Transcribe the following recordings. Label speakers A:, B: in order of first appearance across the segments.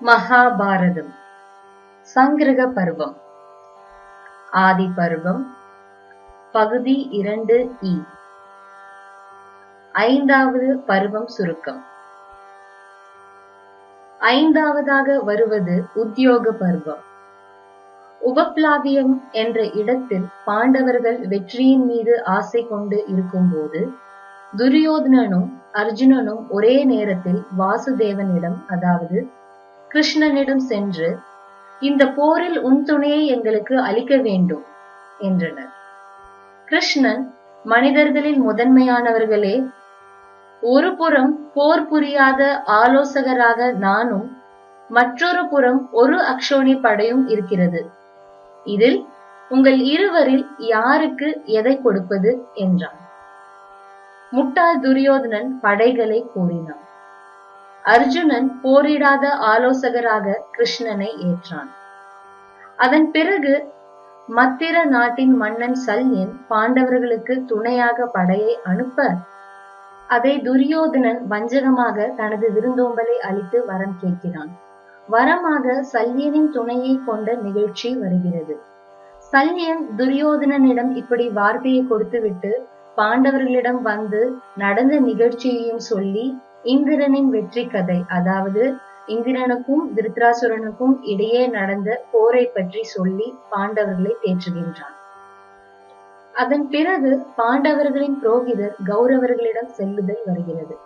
A: மகாபாரதம். சங்கிரக பருவம். ஆதி பருவம் பகுதி இரண்டு இ. ஐந்தாவது பருவம் சுருக்கம். ஐந்தாவதாக வருவது உத்தியோக பருவம். உபப்ளாவியம் என்ற இடத்தில் பாண்டவர்கள் வெற்றியின் மீது ஆசை கொண்டு இருக்கும்போது துரியோதனனும் அர்ஜுனனும் ஒரே நேரத்தில் வாசுதேவனிடம் அதாவது கிருஷ்ணனிடம் சென்று இந்த போரில் உன் துணையை எங்களுக்கு அளிக்க வேண்டும் என்றனர். கிருஷ்ணன் மனிதர்களில் முதன்மையானவர்களே ஒரு புறம் போர் புரியாத ஆலோசகராக நானும் மற்றொரு புறம் ஒரு அக்ஷோணி படையும் இருக்கிறது. இதில் உங்கள் இருவரில் யாருக்கு எதை கொடுப்பது? என்றான். முட்டாள் துரியோதனன் படைகளை கூறினான். அர்ஜுனன் போரிடாத ஆலோசகராக கிருஷ்ணனை ஏற்றான். அதன் பிறகு மத்திர நாட்டின் மன்னன் சல்யன் பாண்டவர்களுக்கு துணையாக படையை அனுப்ப அதை துரியோதனன் வஞ்சகமாக தனது விருந்தோம்பலை அளித்து வரம் கேட்கிறான். வரமாக சல்யனின் துணையை கொண்ட நிகழ்ச்சி வருகிறது. சல்யன் துரியோதனனிடம் இப்படி வார்த்தையை கொடுத்துவிட்டு பாண்டவர்களிடம் வந்து நடந்த நிகழ்ச்சியையும் சொல்லி இந்திரனின் வெற்றி கதை அதாவது இந்திரனுக்கும் திருத்ராசுரனுக்கும் இடையே நடந்த போரை பற்றி சொல்லி பாண்டவர்களை தேற்றுகின்றான். அதன் பிறகு பாண்டவர்களின் புரோகிதர் கௌரவர்களிடம் செல்லுதல் வருகிறது.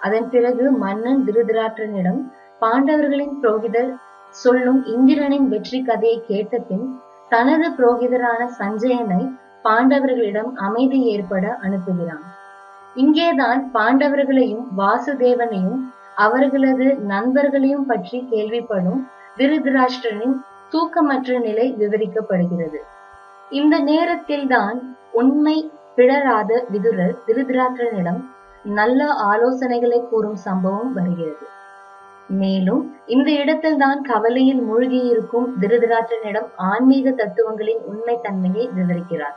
A: அதன் பிறகு மன்னன் திருதராற்றனிடம் பாண்டவர்களின் புரோகிதர் சொல்லும் இந்திரனின் வெற்றி கதையை கேட்ட பின் தனது புரோகிதரான சஞ்சயனை பாண்டவர்களிடம் அமைதி ஏற்பட அனுப்புகிறான். இங்கேதான் பாண்டவர்களையும் வாசுதேவனையும் அவர்களது நண்பர்களையும் பற்றி கேள்விப்படும் விருதராஷ்டிரனின் தூக்கமற்ற நிலை விவரிக்கப்படுகிறது. இந்த நேரத்தில் தான் உண்மை பிழறாத விதுரர் திருதராஷ்டிரனிடம் நல்ல ஆலோசனைகளை கூறும் சம்பவம் வருகிறது. மேலும் இந்த இடத்தில் தான் கவலையில் மூழ்கியிருக்கும் திருதராஷ்டிரனிடம் ஆன்மீக தத்துவங்களின் உண்மை தன்மையை விவரிக்கிறார்.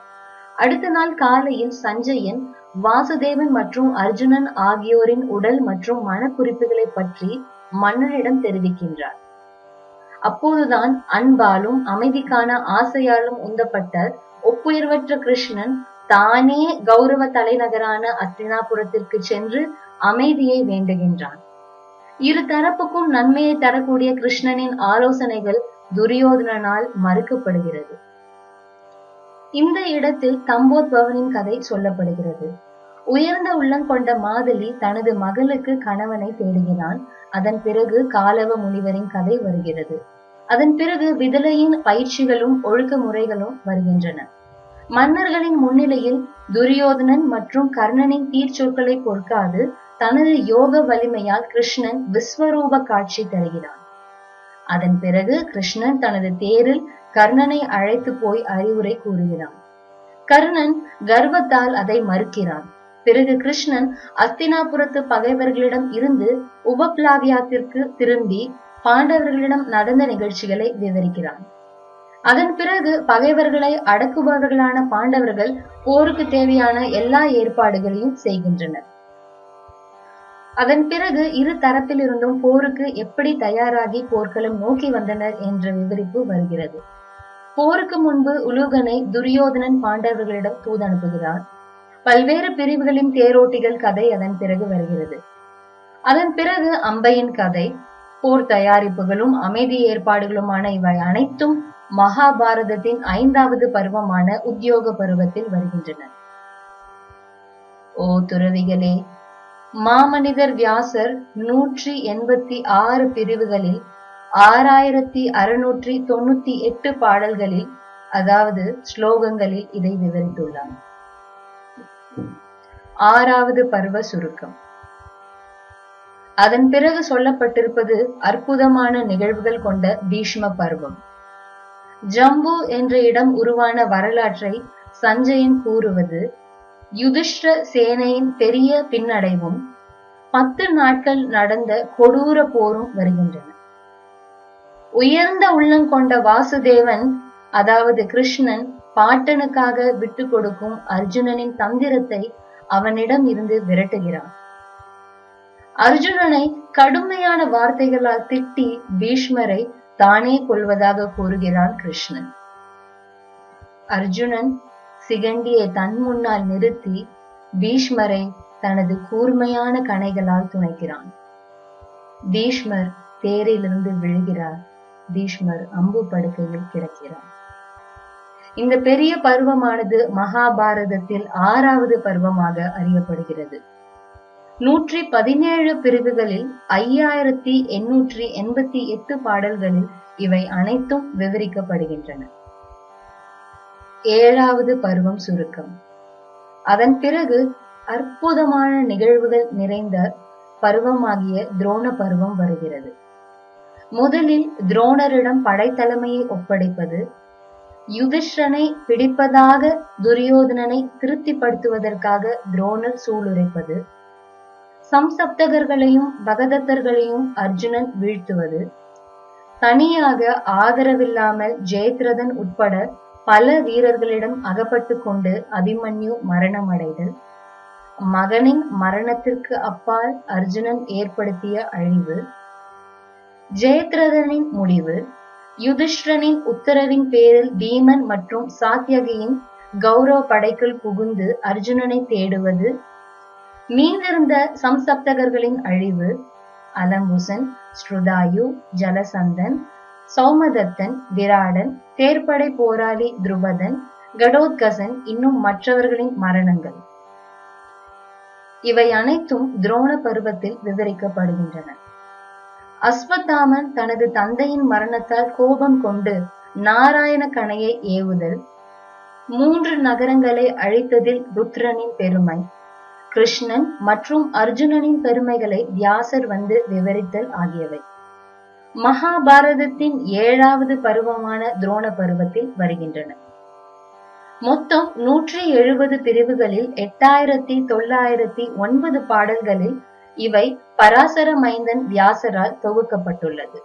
A: அடுத்த நாள் காலையில் சஞ்சயன் வாசுதேவன் மற்றும் அர்ஜுனன் ஆகியோரின் உடல் மற்றும் மனக்குறிப்புகளை பற்றி மன்னனிடம் தெரிவிக்கின்றார். அப்போதுதான் அன்பாலும் அமைதிக்கான ஆசையாலும் உந்தப்பட்ட ஒப்புயர்வற்ற கிருஷ்ணன் தானே கௌரவ தலைநகரான அஸ்தினாபுரத்திற்கு சென்று அமைதியை வேண்டுகின்றான். இரு தரப்புக்கும் நன்மையை தரக்கூடிய கிருஷ்ணனின் ஆலோசனைகள் துரியோதனனால் மறுக்கப்படுகிறது. இந்த இடத்தில் தம்போத்பவனின் கதை சொல்லப்படுகிறது. உயர்ந்த உள்ளம் கொண்ட மாதலி தனது மகளுக்கு கணவனை தேடுகிறான். அதன் பிறகு காலவ முனிவரின் கதை வருகிறது. அதன் பிறகு விதலையின் பயிற்சிகளும் ஒழுக்க முறைகளும் வருகின்றன. மன்னர்களின் முன்னிலையில் துரியோதனன் மற்றும் கர்ணனின் தீர்ச்சொற்களை பொறுக்காது தனது யோக வலிமையால் கிருஷ்ணன் விஸ்வரூப காட்சி தருகிறான். அதன் பிறகு கிருஷ்ணன் தனது தேரில் கர்ணனை அழைத்து போய் அறிவுரை கூறுகிறான். கர்ணன் கர்வத்தால் அதை மறுக்கிறான். பிறகு கிருஷ்ணன் அஸ்தினாபுரத்து பகைவர்களிடம் இருந்து உபப்ளாவியாத்திற்கு திரும்பி பாண்டவர்களிடம் நடந்த நிகழ்ச்சிகளை விவரிக்கிறான். அதன் பிறகு பகைவர்களை அடக்குபவர்களான பாண்டவர்கள் போருக்கு தேவையான எல்லா ஏற்பாடுகளையும் செய்கின்றனர். அதன் பிறகு இரு தரப்பில் இருந்தும் போருக்கு எப்படி தயாராகி போர்க்களம் நோக்கி வந்தனர் என்ற விவரிப்பு வருகிறது. போருக்கு முன்பு உலூகனை துரியோதனன் பாண்டவர்களிடம் தூது அனுப்புகிறான் பல்வேறு பிரிவுகளின் தேரோட்டிகள் கதை அதன் பிறகு வருகிறது. அதன் பிறகு அம்பையின் கதை போர் தயாரிப்புகளும் அமைதி ஏற்பாடுகளுமான இவை அனைத்தும் மகாபாரதத்தின் ஐந்தாவது பருவமான உத்தியோக பருவத்தில் வருகின்றன. ஓ துறவிகளே மாமனிதர் வியாசர் நூற்றி எண்பத்தி ஆறு பிரிவுகளில் ஆறாயிரத்தி அறுநூற்றி தொண்ணூத்தி எட்டு பாடல்களில் அதாவது ஸ்லோகங்களில் இதை விவரித்துள்ளார். ஆறாவது பருவ சுருக்கம். அதன் பிறகு சொல்லப்பட்டிருப்பது அற்புதமான நிகழ்வுகள் கொண்ட பீஷ்ம பருவம். ஜம்பு என்ற இடம் உருவான வரலாற்றை சஞ்சயன் கூறுவது யுதிஷ்ட சேனையின் பெரிய பின்னடைவும் பத்து நாட்கள் நடந்த கொடூர போரும் வருகின்றன. உயர்ந்த உள்ளம் கொண்ட வாசுதேவன் அதாவது கிருஷ்ணன் பாட்டனுக்காக விட்டு கொடுக்கும் அர்ஜுனனின் தந்திரத்தை அவனிடம் இருந்து விரட்டுகிறான். அர்ஜுனனை கடுமையான வார்த்தைகளால் திட்டி பீஷ்மரை தானே கொள்வதாக கூறுகிறான் கிருஷ்ணன். அர்ஜுனன் சிகண்டியை தன் முன்னால் நிறுத்தி பீஷ்மரை தனது கூர்மையான கணைகளால் துணைக்கிறான். பீஷ்மர் தேரிலிருந்து விழுகிறார். பீஷ்மர் அம்பு படுக்கையில் கிடக்கிறார். இந்த பெரிய பருவமானது மகாபாரதத்தில் ஆறாவது பருவமாக அறியப்படுகிறது. நூற்றி பதினேழு பிரிவுகளில் ஐயாயிரத்தி எண்ணூற்றி எண்பத்தி எட்டு பாடல்களில் இவை அனைத்தும் விவரிக்கப்படுகின்றன. ஏழாவது பருவம் சுருக்கம். அதன் பிறகு அற்புதமான நிகழ்வுகள் நிறைந்த பருவமாகிய துரோண பருவம் வருகிறது. முதலில் துரோணரிடம் படைத்தலைமையை ஒப்படைப்பது யுதிஷ்டனை பிடிப்பதாக துரியோதனனை திருப்திப்படுத்துவதற்காக துரோணர் சூளுரைப்பது சம்சப்தகர்களையும் பகதத்தர்களையும் அர்ஜுனன் வீழ்த்துவது. தனியாக ஆதரவில்லாமல் ஜெயத்ரதன் உட்பட பல வீரர்களிடம் அகப்பட்டு கொண்டு அபிமன்யு மரணமடைதல். மகனின் மரணத்திற்கு அப்பால் அர்ஜுனன் ஏற்படுத்திய அழிவு. ஜெயத்ரதனின் முடிவு யுதிஷ்டனின் உத்தரவின் பேரில் பீமன் மற்றும் சாத்தியகியின் கௌரவ படைக்குள் புகுந்து அர்ஜுனனை தேடுவது மீந்திருந்த சம்சப்தகர்களின் அழிவு அலங்குசன் ஸ்ருதாயு ஜலசந்தன் சௌமதத்தன் விராடன் தேர்ப்படை போராளி துருபதன் கடோத்கசன் இன்னும் மற்றவர்களின் மரணங்கள். இவை அனைத்தும் துரோண பருவத்தில் விவரிக்கப்படுகின்றன. அஸ்வத்தாமன் தனது தந்தையின் மரணத்தால் கோபம் கொண்டு நாராயண கணையை ஏவுதல். மூன்று நகரங்களை அழித்ததில் ருத்ரனின் பெருமை. கிருஷ்ணன் மற்றும் அர்ஜுனனின் பெருமைகளை வியாசர் வந்து விவரித்தல் ஆகியவை. மகாபாரதத்தின் ஏழாவது பருவமான துரோண பருவத்தில் வருகின்றன. மொத்தம் நூற்றி எழுபது பிரிவுகளில் எட்டாயிரத்தி தொள்ளாயிரத்தி ஒன்பது பாடல்களில் இவை பராசர மைந்தன் வியாசரால் தொகுக்கப்பட்டுள்ளது.